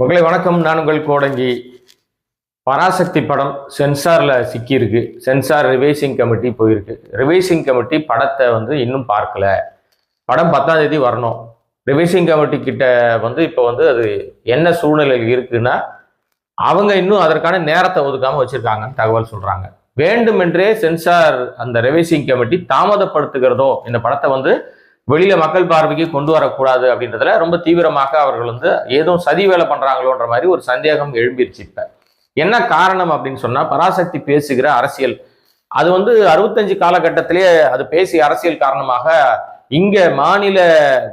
மக்களை வணக்கம். நான் உங்கள் கோடங்கி. பராசக்தி படம் சென்சாரில் சிக்கியிருக்கு. சென்சார் ரிவைசிங் கமிட்டி போயிருக்கு. ரிவைசிங் கமிட்டி படத்தை வந்து இன்னும் பார்க்கல. படம் பத்தாம் தேதி வரணும். ரிவைசிங் கமிட்டி கிட்ட வந்து இப்போ வந்து அது என்ன சூழ்நிலையில் இருக்குன்னா அவங்க இன்னும் அதற்கான நேரத்தை ஒதுக்காமல் வச்சுருக்காங்கன்னு தகவல் சொல்கிறாங்க வேண்டுமென்றே சென்சார் அந்த ரிவைசிங் கமிட்டி தாமதப்படுத்துகிறதோ இந்த படத்தை வந்து வெளியில மக்கள் பார்வைக்கு கொண்டு வரக்கூடாது அப்படின்றதுல ரொம்ப தீவிரமாக அவர்கள் வந்து ஏதோ சதி வேலை பண்றாங்களோன்ற மாதிரி ஒரு சந்தேகம் எழும்பிருச்சு இப்ப. என்ன காரணம் அப்படின்னு சொன்னா பராசக்தி பேசுகிற அரசியல். அது வந்து அறுபத்தஞ்சு காலகட்டத்திலேயே அது பேசிய அரசியல் காரணமாக இங்க மாநில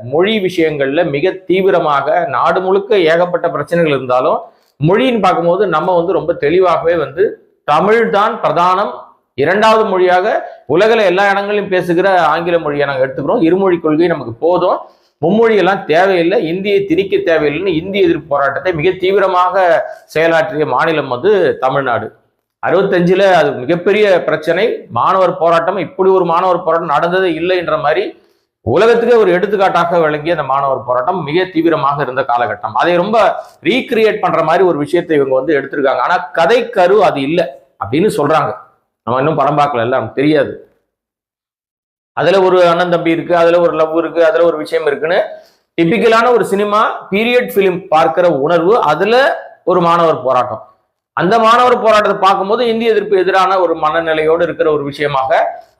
மொழி விஷயங்கள்ல மிக தீவிரமாக நாடு முழுக்க ஏகப்பட்ட பிரச்சனைகள் இருந்தாலும் மொழின்னு பார்க்கும்போது நம்ம வந்து ரொம்ப தெளிவாகவே வந்து தமிழ் தான் பிரதானம் இரண்டாவது மொழியாக உலகில் எல்லா இடங்களிலும் பேசுகிற ஆங்கில மொழியை நாங்கள் எடுத்துக்கிறோம். இருமொழி கொள்கை நமக்கு போதும். மும்மொழியெல்லாம் தேவையில்லை. இந்தியை திணிக்க தேவையில்லைன்னு இந்திய எதிர்ப்பு போராட்டத்தை மிக தீவிரமாக செயலாற்றிய மாநிலம் வந்து தமிழ்நாடு. அறுபத்தஞ்சில் அது மிகப்பெரிய பிரச்சனை. மாணவர் போராட்டம் இப்படி ஒரு மாணவர் போராட்டம் நடந்ததே இல்லைன்ற மாதிரி உலகத்துக்கே ஒரு எடுத்துக்காட்டாக விளங்கிய அந்த மாணவர் போராட்டம் மிக தீவிரமாக இருந்த காலகட்டம். அதை ரொம்ப ரீக்ரியேட் பண்ற மாதிரி ஒரு விஷயத்தை இவங்க வந்து எடுத்திருக்காங்க. ஆனா கதை கரு அது இல்லை அப்படின்னு சொல்றாங்க. நம்ம இன்னும் படம் பார்க்கல நமக்கு தெரியாது. அதுல ஒரு அண்ணன் தம்பி இருக்கு அதுல ஒரு லவ் இருக்கு அதுல ஒரு விஷயம் இருக்குன்னு டிபிக்கலான ஒரு சினிமா பீரியட் ஃபிலிம் பார்க்கிற உணர்வு அதுல ஒரு மாணவர் போராட்டம். அந்த மாணவர் போராட்டத்தை பார்க்கும்போது இந்திய எதிர்ப்பு எதிரான ஒரு மனநிலையோடு இருக்கிற ஒரு விஷயமாக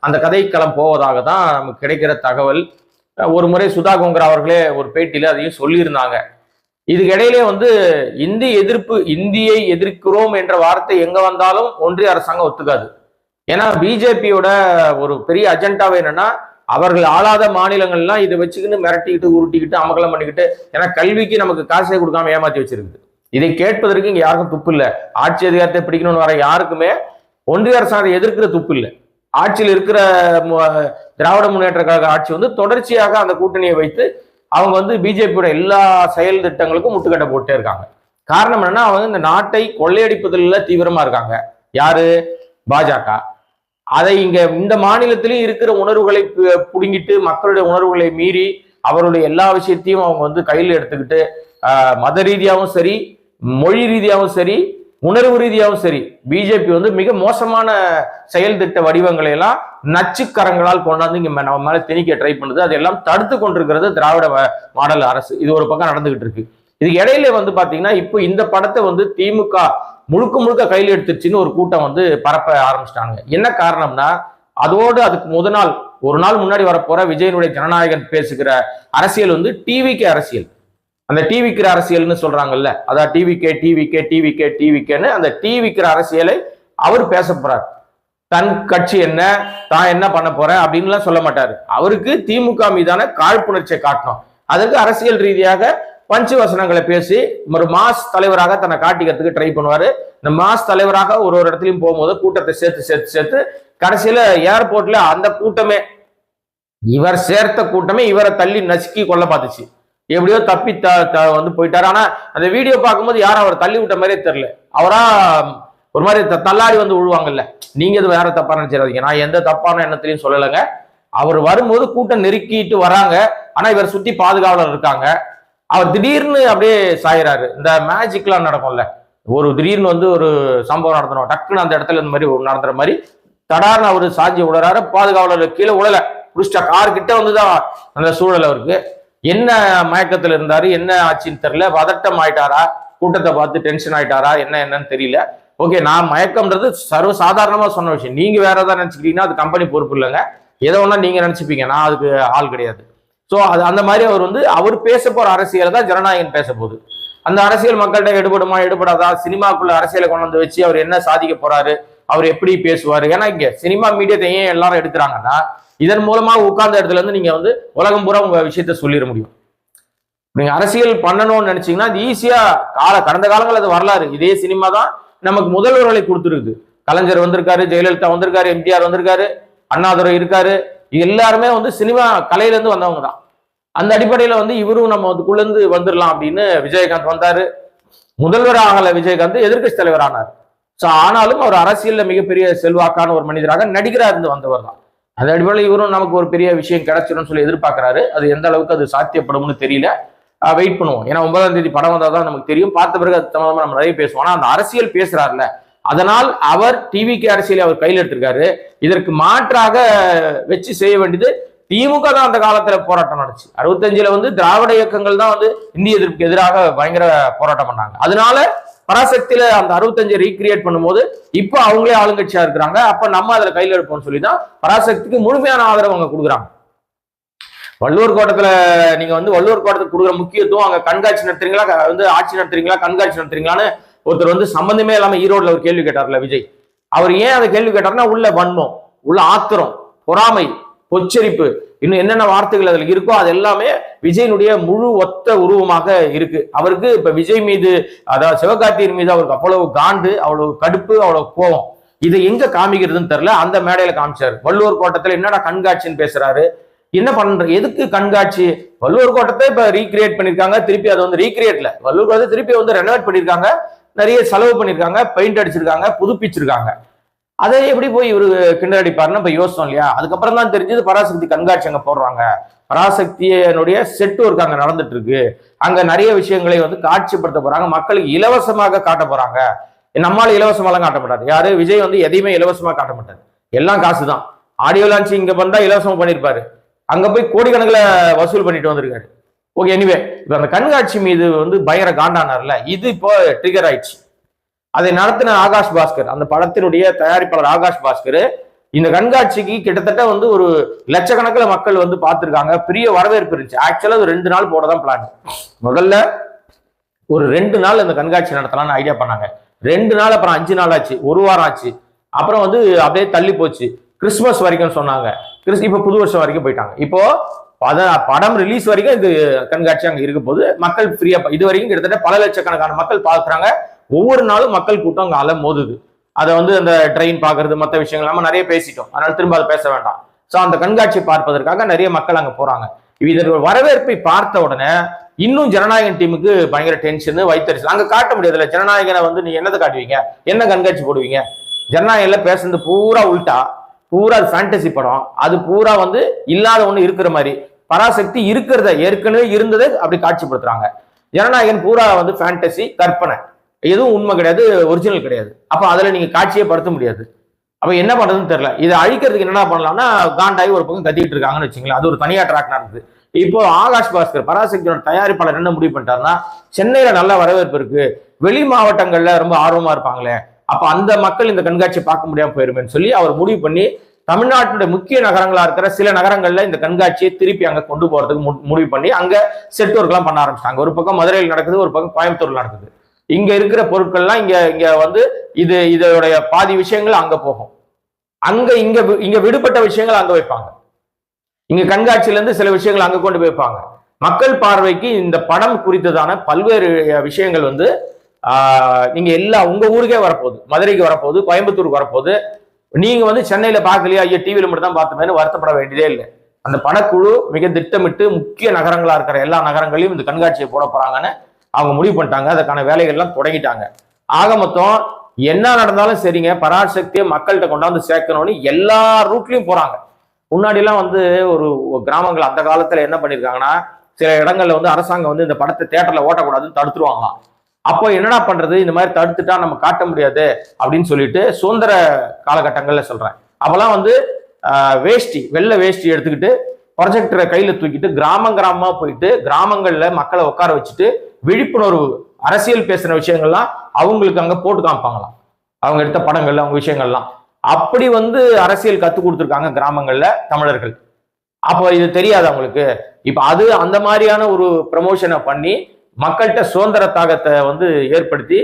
அந்த கதைக்களம் போவதாக தான் நமக்கு கிடைக்கிற தகவல். ஒரு முறை சுதா கோங்கர் அவர்களே ஒரு பேட்டியில் அதையும் சொல்லியிருந்தாங்க. இதுக்கிடையிலே வந்து இந்தி எதிர்ப்பு இந்தியை எதிர்க்கிறோம் என்ற வார்த்தை எங்க வந்தாலும் ஒன்றிய அரசாங்கம் ஒத்துக்காது. ஏன்னா பிஜேபியோட ஒரு பெரிய அஜெண்டாவை என்னன்னா அவர்கள் ஆளாத மாநிலங்கள்லாம் இதை வச்சுக்கிட்டு மிரட்டிக்கிட்டு உருட்டிக்கிட்டு அமகலம் பண்ணிக்கிட்டு ஏன்னா கல்விக்கு நமக்கு காசே கொடுக்காம ஏமாத்தி வச்சிருக்குது. இதை கேட்பதற்கு இங்க யாருக்கும் துப்பு இல்லை. ஆட்சி அதிகாரத்தை பிடிக்கணும்னு வர யாருக்குமே ஒன்றிய அரசாங்கத்தை எதிர்க்கிற துப்பு இல்லை. ஆட்சியில் இருக்கிற திராவிட முன்னேற்ற கழக ஆட்சி வந்து தொடர்ச்சியாக அந்த கூட்டணியை வைத்து அவங்க வந்து பிஜேபியோட எல்லா செயல் திட்டங்களுக்கும் முட்டுக்கட்டை போட்டே இருக்காங்க. காரணம் என்னன்னா அவங்க இந்த நாட்டை கொள்ளையடிப்பதில் தீவிரமா இருக்காங்க. யாரு? பாஜக. அதை இங்க இந்த மாநிலத்திலும் இருக்கிற உணர்வுகளை பு- புடுங்கிட்டு மக்களுடைய உணர்வுகளை மீறி அவருடைய எல்லா விஷயத்தையும் அவங்க வந்து கையில் எடுத்துக்கிட்டு மத ரீதியாகவும் சரி மொழி ரீதியாகவும் சரி உணர்வு ரீதியாகவும் சரி பிஜேபி வந்து மிக மோசமான செயல் திட்ட வடிவங்களை எல்லாம் நச்சுக்கரங்களால் கொண்டாந்து இங்க நம்ம மேல திணிக்க ட்ரை பண்ணுது. அதெல்லாம் தடுத்து கொண்டிருக்கிறது திராவிட மாடல் அரசு. இது ஒரு பக்கம் நடந்துகிட்டு இருக்கு. இதுக்கு இடையில வந்து பாத்தீங்கன்னா இப்போ இந்த படத்தை வந்து திமுக முழுக்க முழுக்க கையில் எடுத்துருச்சுன்னு ஒரு கூட்டம் வந்து பரப்ப ஆரம்பிச்சிட்டாங்க என்ன காரணம்னா அதோடு அதுக்கு முத நாள் ஒரு நாள் முன்னாடி வரப்போற விஜயனுடைய ஜனநாயகன் பேசுகிற அரசியல் வந்து டிவிக்கு அரசியல். அந்த டிவிக்கிற அரசியல்னு சொல்றாங்கல்ல அதான் டிவிக்கே டிவிக்கே டிவிக்கே டிவிக்கேன்னு அந்த டிவிக்கிற அரசியலை அவர் பேச போறார். தன் கட்சி என்ன தான் என்ன பண்ண போறேன் அப்படின்லாம் சொல்ல மாட்டாரு. அவருக்கு திமுக மீதான காழ்ப்புணர்ச்சியை காட்டணும். அதற்கு அரசியல் ரீதியாக பஞ்சு வசனங்களை பேசி ஒரு மாஸ் தலைவராக தன்னை காட்டிக்கிறதுக்கு ட்ரை பண்ணுவாரு. இந்த மாஸ் தலைவராக ஒரு ஒரு இடத்துலயும் போகும்போது கூட்டத்தை சேர்த்து சேர்த்து சேர்த்து கடைசியில ஏர்போர்ட்ல அந்த கூட்டமே இவர் சேர்த்த கூட்டமே இவரை தள்ளி நசுக்கி கொள்ள பார்த்துச்சு. எப்படியோ தப்பி த த- வந்து போயிட்டாரு. ஆனா அந்த வீடியோ பார்க்கும்போது யாரும் அவர் தள்ளி விட்ட மாதிரியே தெரியல. அவரா ஒரு மாதிரி த- தள்ளாடி வந்து விழுவாங்கல்ல நீங்க இது வேற தப்பா நினைச்சிடாதீங்க. நான் எந்த தப்பான எண்ணத்திலையும் சொல்லலைங்க. அவர் வரும்போது கூட்டம் நெருக்கிட்டு வராங்க. ஆனா இவர் சுத்தி பாதுகாவலர் இருக்காங்க. அவர் திடீர்னு அப்படியே சாயிறாரு. இந்த மேஜிக்லாம் நடக்கும்ல. ஒரு திடீர்னு வந்து ஒரு சம்பவம் நடத்தணும் டக்குன்னு அந்த இடத்துல இந்த மாதிரி நடந்துற மாதிரி தடார்னு அவர் சாஞ்சி விடுறாரு பாதுகாவலர் கீழே உழல. புடிச்சிட்டா கார் கிட்ட வந்துதான் அந்த சூழல் அவருக்கு. என்ன மயக்கத்துல இருந்தாரு என்ன ஆச்சுன்னு தெரியல. பதட்டம் ஆயிட்டாரா? கூட்டத்தை பார்த்து டென்ஷன் ஆயிட்டாரா? என்ன என்னன்னு தெரியல. ஓகே நான் மயக்கம்ன்றது சர்வ சாதாரணமா சொன்ன விஷயம். நீங்க வேற ஏதாவது நினைச்சுக்கிட்டீங்கன்னா அது கம்பெனி பொறுப்பு இல்லைங்க. எதை ஒன்றா நீங்க நினைச்சுப்பீங்க. நான் அதுக்கு ஆள் கிடையாது. ஸோ அது அந்த மாதிரி அவர் வந்து அவர் பேச போகிற அரசியலை தான் ஜனநாயகன் பேச போகுது. அந்த அரசியல் மக்கள்கிட்ட எடுபடுமா எடுபடாதா? சினிமாக்குள்ள அரசியலை கொண்டு வந்து வச்சு அவர் என்ன சாதிக்க போறாரு? அவர் எப்படி பேசுவார்? ஏன்னா இங்க சினிமா மீடியத்தை ஏன் எல்லாரும் எடுக்கிறாங்கன்னா இதன் மூலமா உட்கார்ந்த இடத்துல இருந்து நீங்க வந்து உலகம் பூரா உங்க விஷயத்த சொல்லிட முடியும். நீங்க அரசியல் பண்ணணும்னு நினைச்சீங்கன்னா அது ஈஸியா கால கடந்த காலங்கள் அது வரலாறு. இதே சினிமா தான் நமக்கு முதல்வர்களை கொடுத்துருக்குது. கலைஞர் வந்திருக்காரு ஜெயலலிதா வந்திருக்காரு எம்ஜிஆர் வந்திருக்காரு அண்ணாதுரை இருக்காரு எல்லாருமே வந்து சினிமா கலையிலேருந்து வந்தவங்க தான் அந்த அடிப்படையில் வந்து இவரும் நம்ம அதுக்குள்ள வந்துடலாம் அப்படின்னு விஜயகாந்த் வந்தார். முதல்வர் ஆகல விஜயகாந்த் எதிர்க்கட்சி தலைவர் ஆனார். ஸோ ஆனாலும் அவர் அரசியலில் மிகப்பெரிய செல்வாக்கான ஒரு மனிதராக நடிகராக இருந்து வந்தவர் தான் அந்த அடிப்படையில் இவரும் நமக்கு ஒரு பெரிய விஷயம் கிடைச்சிடும்னு சொல்லி எதிர்பார்க்குறாரு. அது எந்த அளவுக்கு அது சாத்தியப்படும்னு தெரியல. வெயிட் பண்ணுவோம். ஏன்னா ஒன்பதாம் தேதி படம் வந்தால் தான் நமக்கு தெரியும். பார்த்த பிறகு அது சம்பந்தமா நம்ம நிறைய பேசுவோம். ஆனால் அந்த அரசியல் பேசுறாருல அதனால் அவர் டிவிக்கு அரசியலை அவர் கையில் எடுத்திருக்காரு. இதற்கு மாற்றாக வச்சு செய்ய வேண்டியது திமுக தான் அந்த காலத்துல போராட்டம் நடந்துச்சு. அறுபத்தஞ்சுல வந்து திராவிட இயக்கங்கள் தான் வந்து இந்திய எதிர்ப்புக்கு எதிராக பயங்கர போராட்டம் பண்ணாங்க. அதனால பராசக்தியில அந்த அறுபத்தஞ்சு ரீக்ரியேட் பண்ணும்போது இப்போ அவங்களே ஆளுங்கட்சியா இருக்கிறாங்க. அப்ப நம்ம அதுல கையில் எடுப்போம்னு சொல்லி தான் பராசக்திக்கு முழுமையான ஆதரவு அவங்க கொடுக்குறாங்க. வள்ளுவர் கோட்டத்துல நீங்க வந்து வள்ளுவர் கோட்டத்துக்கு கொடுக்குற முக்கியத்துவம் அங்க கண்காட்சி நடத்துறீங்களா? வந்து ஆட்சி நடத்துறீங்களா? கண்காட்சி நடத்துறீங்களான்னு ஒருத்தர் வந்து சம்பந்தமே இல்லாமல் ஈரோடில் ஒரு கேள்வி கேட்டார்ல விஜய். அவர் ஏன் அதை கேள்வி கேட்டார்னா உள்ள வன்மம் உள்ள ஆத்திரம் பொறாமை பொச்சரிப்பு இன்னும் என்னென்ன வார்த்தைகள் அதில் இருக்கோ அது எல்லாமே விஜயனுடைய முழு ஒத்த உருவமாக இருக்கு. அவருக்கு இப்ப விஜய் மீது அதாவது சிவகார்த்தியின் மீது அவருக்கு அவ்வளவு காண்டு அவ்வளவு கடுப்பு அவ்வளவு கோபம். இதை எங்க காமிக்கிறதுன்னு தெரியல அந்த மேடையில காமிச்சாரு. வள்ளுவர் கோட்டத்துல என்னடா கண்காட்சின்னு பேசுறாரு? என்ன பண்ற எதுக்கு கண்காட்சி? வள்ளுவர் கோட்டத்தை இப்ப ரீக்ரியேட் பண்ணிருக்காங்க திருப்பி அதை வந்து ரீக்ரியேட்ல வள்ளுவர் கோட்டத்தை திருப்பி வந்து ரெனோவேட் பண்ணிருக்காங்க. நிறைய செலவு பண்ணியிருக்காங்க பெயிண்ட் அடிச்சிருக்காங்க புதுப்பிச்சிருக்காங்க. அதை எப்படி போய் இவரு கிண்டல் அடிப்பாருன்னு இப்ப யோசனம் இல்லையா? அதுக்கப்புறம் தான் தெரிஞ்சது பராசக்தி கண்காட்சி அங்க போடுறாங்க. பராசக்தியனுடைய செட் ஒர்க் அங்க நடந்துட்டு இருக்கு அங்க நிறைய விஷயங்களை வந்து காட்சிப்படுத்த போறாங்க. மக்களுக்கு இலவசமாக காட்ட போறாங்க. நம்மால இலவசமாலாம் காட்ட மாட்டாரு யாரு? விஜய் வந்து எதையுமே இலவசமா காட்ட மாட்டாரு எல்லாம் காசு தான் ஆடியோ லான்ச் இங்க பண்ணா இலவசமா பண்ணிருப்பாரு. அங்க போய் கோடிக்கணக்கில் வசூல் பண்ணிட்டு வந்திருக்காரு. ஓகே எனிவே இப்போ அந்த கண்காட்சி மீது வந்து பயங்கர காண்டானார்ல இது இப்போ ட்ரிகர் ஆயிடுச்சு. அதை நடத்தின ஆகாஷ் பாஸ்கர் அந்த படத்தினுடைய தயாரிப்பாளர் ஆகாஷ் பாஸ்கர் இந்த கண்காட்சிக்கு கிட்டத்தட்ட வந்து ஒரு லட்சக்கணக்கில் மக்கள் வந்து பார்த்துருக்காங்க. பெரிய வரவேற்பு இருந்துச்சு. ஆக்சுவலாக அது ரெண்டு நாள் போட தான் பிளான் முதல்ல ஒரு ரெண்டு நாள் இந்த கண்காட்சி நடத்தலாம்னு ஐடியா பண்ணாங்க. ரெண்டு நாள் அப்புறம் அஞ்சு நாள் ஆச்சு. ஒரு வாரம் ஆச்சு. அப்புறம் வந்து அப்படியே தள்ளி போச்சு. கிறிஸ்மஸ் வரைக்கும் சொன்னாங்க. கிறிஸ் இப்போ புது வருஷம் வரைக்கும் போயிட்டாங்க. இப்போ பத படம் ரிலீஸ் வரைக்கும் இது கண்காட்சி அங்கே இருக்க போது மக்கள் ஃப்ரீயா இது வரைக்கும் கிட்டத்தட்ட பல லட்சக்கணக்கான மக்கள் பார்க்குறாங்க ஒவ்வொரு நாளும் மக்கள் கூட்டம் அங்கே அலை மோதுது அதை வந்து அந்த ட்ரெயின் பார்க்கறது மற்ற விஷயங்கள் நம்ம நிறைய பேசிட்டோம். அதனால திரும்ப அதை பேச வேண்டாம். ஸோ அந்த கண்காட்சி பார்ப்பதற்காக நிறைய மக்கள் அங்கே போறாங்க. இதற்கு வரவேற்பை பார்த்த உடனே இன்னும் ஜனநாயகன் டீமுக்கு பயங்கர டென்ஷன் வைத்தரிசல் அங்கே காட்ட முடியாதுல்ல. ஜனநாயகனை வந்து நீ என்னதை காட்டுவீங்க? என்ன கண்காட்சி போடுவீங்க? ஜனநாயகன்ல பேசுறது பூரா உள்டா. பூரா ஃபேண்டசி படம். அது பூரா வந்து இல்லாத ஒண்ணு இருக்கிற மாதிரி. பராசக்தி இருக்கிறத ஏற்கனவே இருந்ததை அப்படி காட்சிப்படுத்துறாங்க. ஜனநாயகன் பூரா வந்து ஃபேண்டசி கற்பனை. எதுவும் உண்மை கிடையாது ஒரிஜினல் கிடையாது. அப்ப அதுல நீங்க காட்சியே படுத்த முடியாது. அப்ப என்ன பண்றதுன்னு தெரியல. இதை அழிக்கிறதுக்கு என்னென்ன பண்ணலாம்னா காண்டாகி ஒரு பக்கம் கத்திட்டு இருக்காங்கன்னு வச்சுங்களேன் அது ஒரு தனியாக ட்ராக் நடந்தது இப்போ ஆகாஷ் பாஸ்கர் பராசக்தியோட தயாரிப்பாளர் என்ன முடிவு பண்ணிட்டாருன்னா சென்னையில நல்ல வரவேற்பு இருக்கு. வெளி மாவட்டங்கள்ல ரொம்ப ஆர்வமா இருப்பாங்களே. அப்ப அந்த மக்கள் இந்த கண்காட்சியை பார்க்க முடியாம போயிருமேன்னு சொல்லி அவர் முடிவு பண்ணி தமிழ்நாட்டினுடைய முக்கிய நகரங்களா இருக்கிற சில நகரங்கள்ல இந்த கண்காட்சியை திருப்பி அங்க கொண்டு போறதுக்கு மு- முடிவு பண்ணி அங்க செட் ஒர்க்லாம் பண்ண ஆரம்பிச்சிட்டாங்க. ஒரு பக்கம் மதுரையில் நடக்குது ஒரு பக்கம் கோயம்புத்தூர்ல நடக்குது. இங்க இருக்கிற பொருட்கள்லாம் இங்க இங்க வந்து இது இதோடைய பாதி விஷயங்கள் அங்க போகும். அங்க இங்க இங்கே இங்க விடுபட்ட விஷயங்கள் அங்க வைப்பாங்க. இங்க கண்காட்சியில இருந்து சில விஷயங்கள் அங்க கொண்டு போய் வைப்பாங்க. மக்கள் பார்வைக்கு இந்த படம் குறித்ததான பல்வேறு விஷயங்கள் வந்து நீங்க எல்லா உங்க ஊருக்கே வரப்போகுது. மதுரைக்கு வரப்போகுது கோயம்புத்தூருக்கு வரப்போகுது. நீங்க வந்து சென்னையில பாக்கலையா ஐயோ டிவியில மட்டும் தான் பார்த்தோமேனு வருத்தப்பட வேண்டியதே இல்லை. அந்த படக்குழு மிக திட்டமிட்டு முக்கிய நகரங்களா இருக்கிற எல்லா நகரங்களையும் இந்த கண்காட்சியை போட போறாங்கன்னு அவங்க முடிவு பண்ணிட்டாங்க. அதுக்கான வேலைகள்லாம் தொடங்கிட்டாங்க. ஆக மொத்தம் என்ன நடந்தாலும் சரிங்க. பராசக்தியை மக்கள்கிட்ட கொண்டாந்து சேர்க்கணும்னு எல்லா ரூட்லையும் போறாங்க. முன்னாடிலாம் வந்து ஒரு ஒரு கிராமங்கள் அந்த காலத்துல என்ன பண்ணிருக்காங்கன்னா சில இடங்கள்ல வந்து அரசாங்கம் வந்து இந்த படத்தை தேட்டர்ல ஓட்டக்கூடாதுன்னு தடுத்துருவாங்களாம். அப்போ என்னடா பண்றது? இந்த மாதிரி தடுத்துட்டா நம்ம காட்ட முடியாது? அப்படின்னு சொல்லிட்டு சுதந்திர காலகட்டங்கள்ல சொல்றேன். அப்பெல்லாம் வந்து வேஷ்டி வெள்ளை வேஷ்டி எடுத்துக்கிட்டு ப்ரொஜெக்டரை கையில தூக்கிட்டு கிராமம் கிராமமா போயிட்டு கிராமங்கள்ல மக்களை உட்கார வச்சுட்டு விழிப்புணர்வு அரசியல் பேசுற விஷயங்கள்லாம் அவங்களுக்கு அங்க போட்டு காமிப்பாங்களாம். அவங்க எடுத்த படங்கள் அவங்க விஷயங்கள்லாம். அப்படி வந்து அரசியல் கத்து கொடுத்துருக்காங்க கிராமங்கள்ல தமிழர்கள். அப்போ இது தெரியாது அவங்களுக்கு. இப்ப அது அந்த மாதிரியான ஒரு ப்ரமோஷனை பண்ணி மக்கள்கிட்ட சுதந்திர தாகத்தை வந்து ஏற்படுத்தி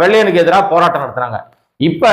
வெள்ளையனுக்கு எதிராக போராட்டம் நடத்துனாங்க இப்ப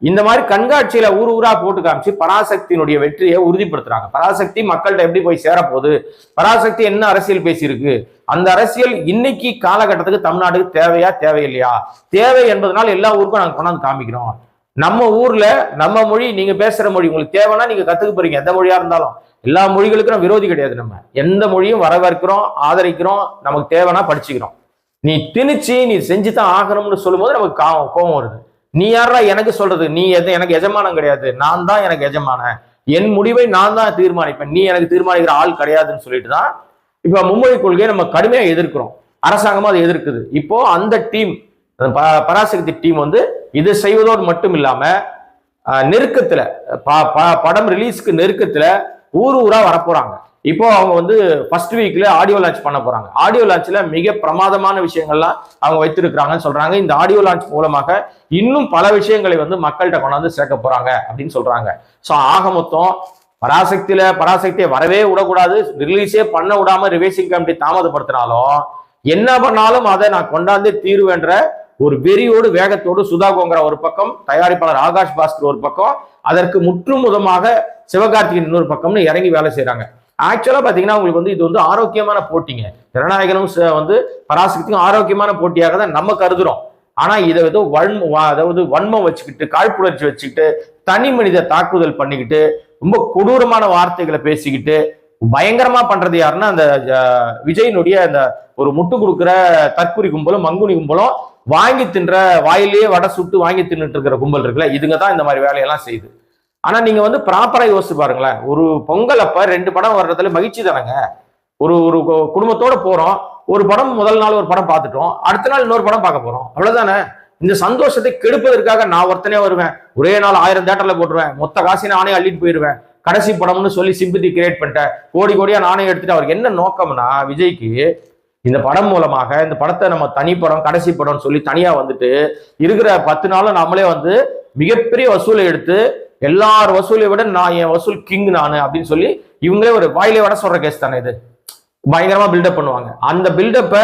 இந்த மாதிரி கண்காட்சியில ஊர் ஊரா போட்டு காமிச்சு பராசக்தியினுடைய வெற்றியை உறுதிப்படுத்துறாங்க. பராசக்தி மக்கள்கிட்ட எப்படி போய் சேரப்போகுது? பராசக்தி என்ன அரசியல் பேசியிருக்கு? அந்த அரசியல் இன்னைக்கு காலகட்டத்துக்கு தமிழ்நாட்டுக்கு தேவையா தேவையில்லையா? தேவை என்பதனால எல்லா ஊருக்கும் நாங்கள் கொண்டாந்து காமிக்கிறோம். நம்ம ஊர்ல நம்ம மொழி நீங்க பேசுற மொழி உங்களுக்கு தேவைன்னா நீங்க கத்துக்க போறீங்க. எந்த மொழியா இருந்தாலும். எல்லா மொழிகளுக்கும் நம்ம விரோதி கிடையாது நம்ம. எந்த மொழியும் வரவேற்கிறோம் ஆதரிக்கிறோம் நமக்கு தேவைன்னா படிச்சுக்கிறோம். நீ திணிச்சு நீ செஞ்சு தான் ஆகணும்னு சொல்லும்போது நமக்கு காவம் கோபம் வருது. நீ யாரா எனக்கு சொல்றது? நீ எது எனக்கு எஜமானம் கிடையாது. நான் தான் எனக்கு எஜமான என் முடிவை நான் தான் தீர்மானிப்பேன். நீ எனக்கு தீர்மானிக்கிற ஆள் கிடையாதுன்னு சொல்லிட்டு தான் இப்போ மும்மொழி கொள்கையை நம்ம கடுமையாக எதிர்க்கிறோம். அரசாங்கமும் அதை எதிர்க்குது. இப்போ அந்த டீம் பராசக்தி டீம் வந்து இது செய்வதோடு மட்டும் இல்லாம நெருக்கத்தில் நெருக்கத்துல ப- ப- படம் ரிலீஸ்க்கு நெருக்கத்துல ஊர் ஊரா வரப்போறாங்க. இப்போ அவங்க வந்து ஃபர்ஸ்ட் வீக்ல ஆடியோ லான்ச் பண்ண போறாங்க. ஆடியோ லான்ச்ல மிக பிரமாதமான விஷயங்கள்லாம் அவங்க வைத்திருக்கிறாங்கன்னு சொல்றாங்க. இந்த ஆடியோ லான்ச் மூலமாக இன்னும் பல விஷயங்களை வந்து மக்கள்கிட்ட கொண்டாந்து சேர்க்க போறாங்க அப்படின்னு சொல்றாங்க. ஸோ ஆக மொத்தம் பராசக்தியில பராசக்தியை வரவே விடக்கூடாது. ரிலீஸே பண்ண விடாம ரிவைசிங் கமிட்டி தாமதப்படுத்தினாலும் என்ன பண்ணாலும் அதை நான் கொண்டாந்து தீர்வேன்ற ஒரு வெறியோடு வேகத்தோடு சுதா கோங்கரா ஒரு பக்கம் தயாரிப்பாளர் ஆகாஷ் பாஸ்கர் ஒரு பக்கம் அதற்கு முற்றுமுதமாக சிவகார்த்திகேயன் இன்னொரு பக்கம்னு இறங்கி வேலை செய்கிறாங்க ஆக்சுவலா பாத்தீங்கன்னா உங்களுக்கு வந்து இது வந்து ஆரோக்கியமான போட்டிங்க. ஜனநாயகனும் ச- வந்து பராசக்தியும் ஆரோக்கியமான போட்டியாக தான் நம்ம கருதுறோம். ஆனா இதை ஏதோ வன்ம அதாவது வன்மம் வச்சுக்கிட்டு காழ்ப்புணர்ச்சி வச்சுக்கிட்டு தனி மனித தாக்குதல் பண்ணிக்கிட்டு ரொம்ப கொடூரமான வார்த்தைகளை பேசிக்கிட்டு பயங்கரமா பண்றது யாருன்னா அந்த விஜயனுடைய அந்த ஒரு முட்டு கொடுக்குற தற்குறி கும்பலும் மங்குனி கும்பலும் வாங்கி தின்ற வாயிலேயே வடை சுட்டு வாங்கி தின்னுட்டு இருக்கிற கும்பல் இருக்குல்ல இதுங்க தான் இந்த மாதிரி வேலையெல்லாம் செய்யுது. ஆனா நீங்க வந்து ப்ராப்பரா யோசிச்சு பாருங்களேன். ஒரு பொங்கல் அப்ப ரெண்டு படம் வர்றதுல மகிழ்ச்சி தானங்க? ஒரு ஒரு கு- குடும்பத்தோட போறோம் ஒரு படம் முதல் நாள் ஒரு படம் பார்த்துட்டோம் அடுத்த நாள் இன்னொரு படம் பார்க்க போறோம். அவ்வளவுதானே? இந்த சந்தோஷத்தை கெடுப்பதற்காக நான் ஒருத்தனே வருவேன். ஒரே நாள் ஆயிரம் தேட்டர்ல போட்டுருவேன். மொத்த காசை நானே அள்ளிட்டு போயிடுவேன் கடைசி படம்னு சொல்லி சிம்பத்தி கிரியேட் பண்ணிட்டேன். கோடி கோடியா நானே எடுத்துட்டு அவருக்கு என்ன நோக்கம்னா விஜய்க்கு இந்த படம் மூலமாக இந்த படத்தை நம்ம தனி படம் கடைசி படம்னு சொல்லி தனியா வந்துட்டு இருக்கிற பத்து நாளும் நம்மளே வந்து மிகப்பெரிய வசூலை எடுத்து எல்லார் வசூலை விட நான் என் வசூல் கிங் நான் அப்படின்னு சொல்லி இவங்களே ஒரு வாயிலே வட சொல்ற கேஸ் தானே இது. பயங்கரமா பில்டப் பண்ணுவாங்க. அந்த பில்டப்பை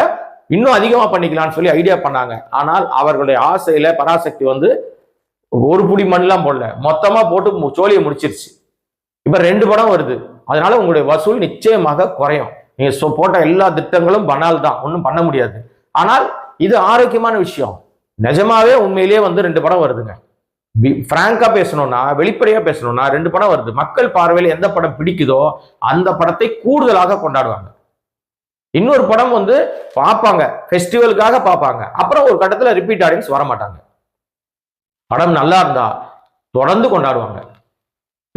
இன்னும் அதிகமா பண்ணிக்கலாம்னு சொல்லி ஐடியா பண்ணாங்க. ஆனால் அவர்களுடைய ஆசையில பராசக்தி வந்து ஒரு புடி மண்லாம் போடல. மொத்தமா போட்டு சோழியை முடிச்சிருச்சு. இப்ப ரெண்டு படம் வருது. அதனால உங்களுடைய வசூல் நிச்சயமாக குறையும். நீங்கள் ஸோ போட்ட எல்லா திட்டங்களும் பனால் தான் ஒன்றும் பண்ண முடியாது. ஆனால் இது ஆரோக்கியமான விஷயம். நிஜமாவே உண்மையிலேயே வந்து ரெண்டு படம் வருதுங்க. ஃப்ராங்காக பேசணும்னா வெளிப்படையா பேசணும்னா ரெண்டு படம் வருது. மக்கள் பார்வையில் எந்த படம் பிடிக்குதோ அந்த படத்தை கூடுதலாக கொண்டாடுவாங்க. இன்னொரு படம் வந்து பார்ப்பாங்க ஃபெஸ்டிவலுக்காக பார்ப்பாங்க. அப்புறம் ஒரு கட்டத்தில் ரிப்பீட் ஆடியன்ஸ் வர மாட்டாங்க படம் நல்லா இருந்தா தொடர்ந்து கொண்டாடுவாங்க.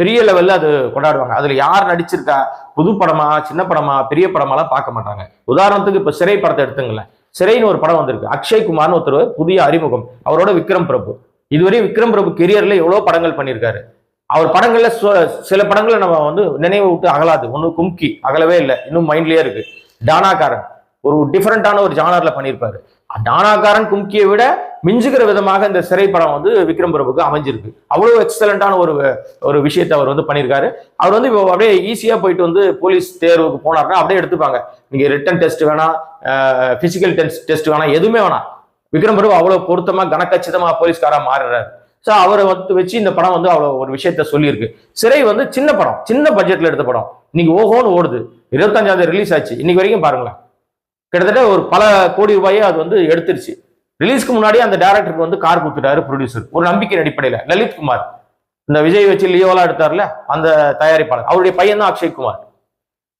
பெரிய லெவல்ல அது கொண்டாடுவாங்க. அதுல யார் நடிச்சிருக்கா? புது படமா சின்ன படமா பெரிய படமாலாம் பார்க்க மாட்டாங்க. உதாரணத்துக்கு இப்ப சிறை படத்தை எடுத்துங்களேன். சிறைன்னு ஒரு படம் வந்திருக்கு. அக்ஷய் குமார்னு ஒருத்தர் புதிய அறிமுகம். அவரோட விக்ரம் பிரபு. இதுவரை விக்ரம் பிரபு கெரியர்ல எவ்வளவு படங்கள் பண்ணியிருக்காரு. அவர் படங்கள்ல சில படங்களை நம்ம வந்து நினைவு விட்டு அகலாது. ஒன்றும் கும்கி அகலவே இல்லை. இன்னும் மைண்ட்லயே இருக்கு. டானாக்காரன் ஒரு டிஃபரெண்டான ஒரு ஜானர்ல பண்ணியிருப்பாரு. டானாகாரன் கும்கியை விட மிஞ்சுகிற விதமாக இந்த சிறை படம் வந்து விக்ரம் பிரபுக்கு அமைஞ்சிருக்கு. அவ்வளவு எக்ஸலண்டான ஒரு ஒரு விஷயத்தை அவர் வந்து பண்ணியிருக்காரு. அவர் வந்து இப்போ அப்படியே ஈஸியா போயிட்டு வந்து போலீஸ் தேர்வுக்கு போனார்னா அப்படியே எடுத்துப்பாங்க. நீங்க ரிட்டன் டெஸ்ட் வேணாம் பிசிக்கல் டெஸ்ட் டெஸ்ட் வேணாம் எதுவுமே வேணாம். விக்ரம் பிரபு அவ்வளவு பொருத்தமா கனக்கச்சிதமா போலீஸ்காரா மாறுறாரு. ஸோ அவரை வந்து வச்சு இந்த படம் வந்து அவ்வளோ ஒரு விஷயத்த சொல்லியிருக்கு. சிறை வந்து சின்ன படம் சின்ன பட்ஜெட்ல எடுத்த படம். இன்னைக்கு ஓஹோன்னு ஓடுது. இருபத்தஞ்சாவது ரிலீஸ் ஆச்சு. இன்னைக்கு வரைக்கும் பாருங்களேன். கிட்டத்தட்ட ஒரு பல கோடி ரூபாயை அது வந்து எடுத்துருச்சு. ரிலீஸ்க்கு முன்னாடி அந்த டேரக்டருக்கு வந்து கார் கொடுத்துட்டாரு ப்ரொடியூசர் ஒரு நம்பிக்கை அடிப்படையில். லலித் குமார். இந்த விஜய் வச்சு லியோலாம் எடுத்தார்ல அந்த தயாரிப்பாளர். அவருடைய பையன் தான் அக்ஷய்குமார்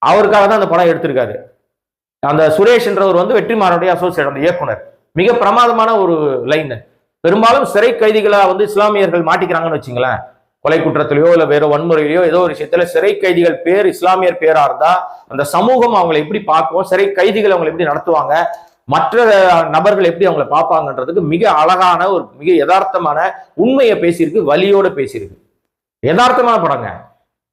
அவருக்காக தான் அந்த படம் எடுத்திருக்காரு. அந்த சுரேஷ்ன்றவர் வந்து வெற்றிமாறனுடைய அசோசியேட் அந்த இயக்குனர். மிக பிரமாதமான ஒரு லைன் பெரும்பாலும் சிறை கைதிகளாக வந்து இஸ்லாமியர்கள் மாட்டிக்கிறாங்கன்னு வச்சுங்களேன். கொலை குற்றத்திலேயோ இல்ல வேற வன்முறையிலையோ ஏதோ ஒரு விஷயத்துல சிறை கைதிகள் பேர் இஸ்லாமியர் பேரா இருந்தா அந்த சமூகம் அவங்களை எப்படி பார்க்கும் சிறை கைதிகள் அவங்களை எப்படி நடத்துவாங்க மற்ற நபர்கள் எப்படி அவங்களை பார்ப்பாங்கன்றதுக்கு மிக அழகான ஒரு மிக யதார்த்தமான உண்மையை பேசியிருக்கு வலியோட பேசியிருக்கு. யதார்த்தமான படங்க.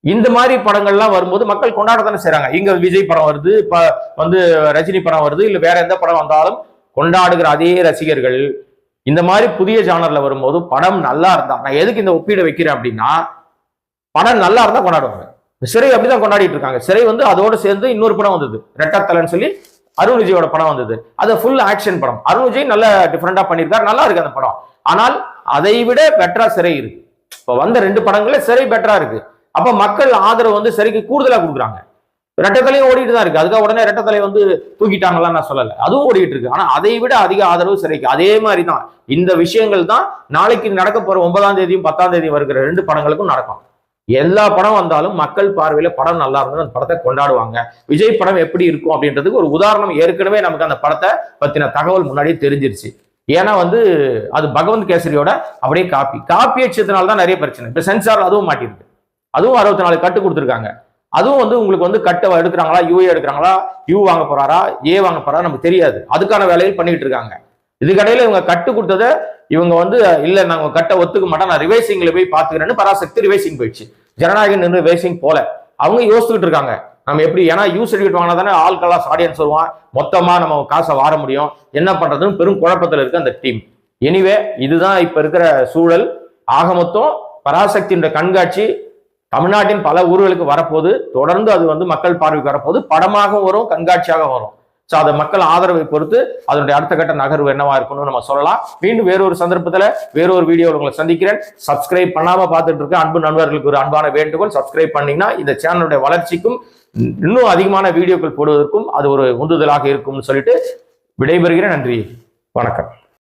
இந்த மாதிரி படங்கள்லாம் வரும்போது மக்கள் கொண்டாட தானே செய்யறாங்க இங்க விஜய் படம் வருது இப்ப வந்து ரஜினி படம் வருது இல்ல வேற எந்த படம் வந்தாலும் கொண்டாடுகிற அதே ரசிகர்கள் இந்த மாதிரி புதிய ஜானர்ல வரும்போது படம் நல்லா இருந்தா நான் எதுக்கு இந்த ஒப்பீடு வைக்கிறேன் அப்படின்னா படம் நல்லா இருந்தா கொண்டாடுவாங்க. சிறை அப்படிதான் கொண்டாடிட்டு இருக்காங்க. சிறை வந்து அதோட சேர்ந்து இன்னொரு படம் வந்தது. ரெட்டத்தலைன்னு சொல்லி அருண் விஜயோட படம் வந்தது. அது ஃபுல் ஆக்ஷன் படம். அருண் விஜய் நல்லா டிஃப்ரெண்டா பண்ணியிருக்காரு. நல்லா இருக்கு அந்த படம். ஆனால் அதை விட பெட்டரா சிறை இருக்கு. இப்ப வந்த ரெண்டு படங்களே சிறை பெட்டரா இருக்கு. அப்ப மக்கள் ஆதரவு வந்து சிறைக்கு கூடுதலா கொடுக்குறாங்க. ரெட்டத்தலையும் ஓடிட்டு தான் இருக்கு. அதுக்காக உடனே ரெட்டத்தலை வந்து தூக்கிட்டாங்களான்னு நான் சொல்லலை. அதுவும் ஓடிட்டு இருக்கு. ஆனா அதை விட அதிக ஆதரவு சிறைக்கு. அதே மாதிரி தான். இந்த விஷயங்கள் தான் நாளைக்கு நடக்க போற ஒன்பதாம் தேதியும் பத்தாம் தேதியும் வருகிற ரெண்டு படங்களுக்கும் நடக்கும். எல்லா படம் வந்தாலும் மக்கள் பார்வையில படம் நல்லா இருந்தாலும் அந்த படத்தை கொண்டாடுவாங்க. விஜய் படம் எப்படி இருக்கும் அப்படின்றதுக்கு ஒரு உதாரணம் ஏற்கனவே நமக்கு அந்த படத்தை பத்தின தகவல் முன்னாடியே தெரிஞ்சிருச்சு. ஏன்னா வந்து அது பகவந்த் கேசரியோட அப்படியே காப்பி. காப்பி அடிச்சதுனால தான் நிறைய பிரச்சனை. இப்ப சென்சார் அதுவும் மாட்டிருக்கு. அதுவும் அறுபத்தி நாலு கட்டு கொடுத்துருக்காங்க. அதுவும் வந்து உங்களுக்கு வந்து கட்டை எடுக்கிறாங்களா யூஏ எடுக்கிறாங்களா யூ வாங்க போறாரா ஏ வாங்க போறாரா நமக்கு தெரியாது. அதுக்கான வேலையில் பண்ணிட்டு இருக்காங்க. இதுக்கடையில இவங்க கட்டு கொடுத்ததை இவங்க வந்து இல்ல நாங்க கட்டை ஒத்துக்க மாட்டோம் நான் ரிவைசிங்ல போய் பாத்துக்கிறேன்னு பராசக்தி ரிவைசிங் போயிடுச்சு. ஜனநாயகம் நின்று ரிவைசிங் போல. அவங்க யோசிச்சுட்டு இருக்காங்க. நம்ம எப்படி ஏன்னா யூ சர்டிஃபிகேட் வாங்கினா தானே ஆல் கலாஸ் ஆடியன்ஸ் வருவான். மொத்தமா நம்ம காசை வார முடியும். என்ன பண்றதுன்னு பெரும் குழப்பத்தில் இருக்கு அந்த டீம் எனிவே இதுதான் இப்ப இருக்கிற சூழல். ஆக மொத்தம் பராசக்தியின் கண்காட்சி தமிழ்நாட்டின் பல ஊர்களுக்கு வரப்போது தொடர்ந்து அது வந்து மக்கள் பார்வைக்கு வரப்போது படமாக வரும் கண்காட்சியாக வரும். ஸோ அதை மக்கள் ஆதரவை பொறுத்து அதனுடைய அடுத்த கட்ட நகர்வு என்னவா இருக்கும்னு நம்ம சொல்லலாம். மீண்டும் வேறொரு சந்தர்ப்பத்தில் வேறொரு வீடியோவில் உங்களை சந்திக்கிறேன். சப்ஸ்கிரைப் பண்ணாம பார்த்துட்டு இருக்க அன்பு நண்பர்களுக்கு ஒரு அன்பான வேண்டுகோள் சப்ஸ்கிரைப் பண்ணீங்கன்னா இந்த சேனலுடைய வளர்ச்சிக்கும் இன்னும் அதிகமான வீடியோக்கள் போடுவதற்கும் அது ஒரு உந்துதலாக இருக்கும்னு சொல்லிட்டு விடைபெறுகிறேன். நன்றி. வணக்கம்.